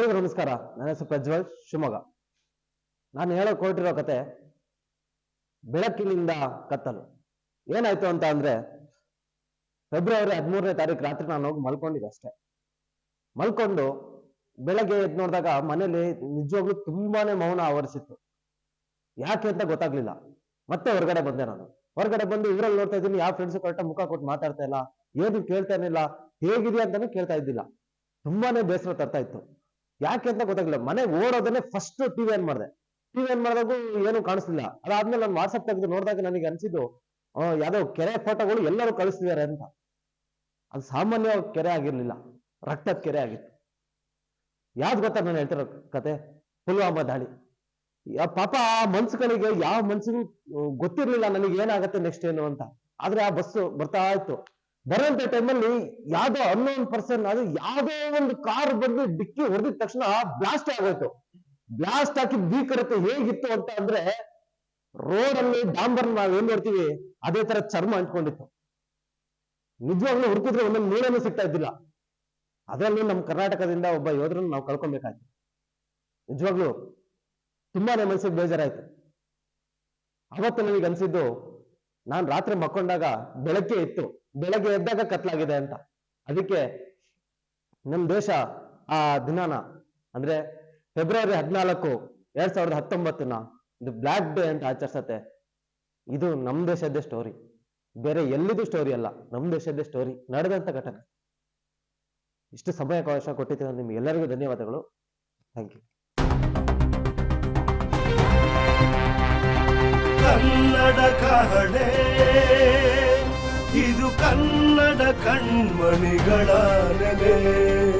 ಎಲ್ರಿಗೂ ನಮಸ್ಕಾರ. ನನ್ನ ಹೆಸರು ಪ್ರಜ್ವಲ್ ಶಿವಮೊಗ್ಗ. ನಾನು ಹೇಳೋ ಕೊಟ್ಟಿರೋ ಕತೆ ಬೆಳಕಿನಿಂದ ಕತ್ತಲು. ಏನಾಯ್ತು ಅಂತ ಅಂದ್ರೆ ಫೆಬ್ರವರಿ ಹದಿಮೂರನೇ ತಾರೀಕು ರಾತ್ರಿ ನಾನು ಹೋಗಿ ಮಲ್ಕೊಂಡಿದ್ದೆ ಅಷ್ಟೇ. ಮಲ್ಕೊಂಡು ಬೆಳಗ್ಗೆ ಎದ್ದು ನೋಡಿದಾಗ ಮನೇಲಿ ನಿಜವಾಗ್ಲೂ ತುಂಬಾನೇ ಮೌನ ಆವರಿಸಿತ್ತು. ಯಾಕೆ ಅಂತ ಗೊತ್ತಾಗ್ಲಿಲ್ಲ. ಮತ್ತೆ ಹೊರಗಡೆ ಬಂದೆ ನಾನು. ಹೊರಗಡೆ ಬಂದು ಇದ್ರಲ್ಲಿ ನೋಡ್ತಾ ಇದ್ದೀನಿ, ಯಾವ ಫ್ರೆಂಡ್ಸ್ ಕರೆಕ್ಟ್ ಮುಖ ಕೊಟ್ಟು ಮಾತಾಡ್ತಾ ಇಲ್ಲ, ಏನು ಕೇಳ್ತಾ ಇರಲಿಲ್ಲ ಹೇಗಿದೆ ಅಂತಾನೆ ಕೇಳ್ತಾ ಇದ್ದಿಲ್ಲ. ತುಂಬಾನೇ ಬೇಸರ ತರ್ತಾ ಇತ್ತು. ಯಾಕೆ ಅಂತ ಗೊತ್ತಾಗ್ಲಿಲ್ಲ. ಮನೆ ಓಡೋದನ್ನೇ ಫಸ್ಟ್ ಟಿವಿ ಆನ್ ಮಾಡಿದೆ. ಟಿವಿ ಆನ್ ಮಾಡಿದಾಗ ಏನು ಕಾಣಿಸ್ಲಿಲ್ಲ. ಅದಾದ್ಮೇಲೆ ನಾನು ವಾಟ್ಸಪ್ ತೆಗೆದು ನೋಡಿದಾಗ ನನಗೆ ಅನ್ಸಿದ್ದು ಯಾವ್ದೋ ಕೆರೆ ಫೋಟೋಗಳು ಎಲ್ಲರೂ ಕಳಿಸ್ತಿದ್ದಾರೆ ಅಂತ. ಅದು ಸಾಮಾನ್ಯ ಕೆರೆ ಆಗಿರ್ಲಿಲ್ಲ. ರಕ್ತದ ಕೆರೆ ಆಗಿತ್ತು. ಯಾವ್ದು ಗೊತ್ತಾ ನಾನು ಹೇಳ್ತಿರೋ ಕತೆ? ಪುಲ್ವಾಮಾ ದಾಳಿ. ಪಾಪ ಆ ಮನ್ಸುಗಳಿಗೆ, ಯಾವ ಮನ್ಸಿಗೂ ಗೊತ್ತಿರ್ಲಿಲ್ಲ ನನಗೆ ಏನಾಗತ್ತೆ ನೆಕ್ಸ್ಟ್ ಏನು ಅಂತ. ಆದ್ರೆ ಆ ಬಸ್ಸು ಬರ್ತಾ ಇತ್ತು. ಬರುವಂತ ಟೈಮಲ್ಲಿ ಯಾವ್ದೋ ಅನ್ನೋನ್ ಪರ್ಸನ್ ಅದು ಯಾವ್ದೋ ಒಂದು ಕಾರ್ ಬಂದು ಡಿಕ್ಕಿ ಹೊಡೆದ ತಕ್ಷಣ ಬ್ಲಾಸ್ಟ್ ಆಗೋಯ್ತು. ಬ್ಲಾಸ್ಟ್ ಹಾಕಿದ ಭೀಕರತೆ ಹೇಗಿತ್ತು ಅಂತ ಅಂದ್ರೆ ರೋಡ್ ಅಲ್ಲಿ ಡಾಂಬರ್ ನಾವ್ ಏನ್ ನೋಡ್ತೀವಿ? ಅದೇ ತರ ಚರ್ಮ ಅಂಟ್ಕೊಂಡಿತ್ತು. ನಿಜವಾಗ್ಲೂ ಹುಡುಕಿದ್ರೆ ಒಂದೊಂದು ಮೂಳೆನೂ ಸಿಗ್ತಾ ಇದ್ದಿಲ್ಲ. ಅದರಲ್ಲಿ ನಮ್ಮ ಕರ್ನಾಟಕದಿಂದ ಒಬ್ಬ ಯೋಧರನ್ನು ನಾವು ಕಳ್ಕೊಬೇಕಾಯ್ತು. ನಿಜವಾಗ್ಲೂ ತುಂಬಾನೇ ಮನಸ್ಸಿಗೆ ಬೇಜಾರಾಯ್ತು. ಅವತ್ತು ನನಗೆ ಅನ್ಸಿದ್ದು, ನಾನ್ ರಾತ್ರಿ ಮಕ್ಕೊಂಡಾಗ ಬೆಳಗ್ಗೆ ಇತ್ತು ಬೆಳಗ್ಗೆ ಎದ್ದಾಗ ಕತ್ಲಾಗಿದೆ ಅಂತ. ಅದಕ್ಕೆ ನಮ್ಮ ದೇಶ ಆ ದಿನಾನ ಅಂದ್ರೆ ಫೆಬ್ರವರಿ ಹದಿನಾಲ್ಕು ಎರಡ್ ಸಾವಿರದ ಹತ್ತೊಂಬತ್ತನ್ನ ಇದು ಬ್ಲ್ಯಾಕ್ ಡೇ ಅಂತ ಆಚರಿಸತ್ತೆ. ಇದು ನಮ್ಮ ದೇಶದ್ದೇ ಸ್ಟೋರಿ ಬೇರೆ ಎಲ್ಲಿದು ಸ್ಟೋರಿ ಅಲ್ಲ ನಮ್ಮ ದೇಶದ್ದೇ ಸ್ಟೋರಿ ನಡೆದಂತ ಘಟನೆ. ಇಷ್ಟು ಸಮಯಾವಕಾಶ ಕೊಟ್ಟಿದ್ದೀರ ನಿಮ್ಗೆ ಎಲ್ಲರಿಗೂ ಧನ್ಯವಾದಗಳು. ಥ್ಯಾಂಕ್ ಯು ಕನ್ನಡ ಕಹಳೆ. ಕಣ್ಮಣಿಗಳ ನೆಲೆ.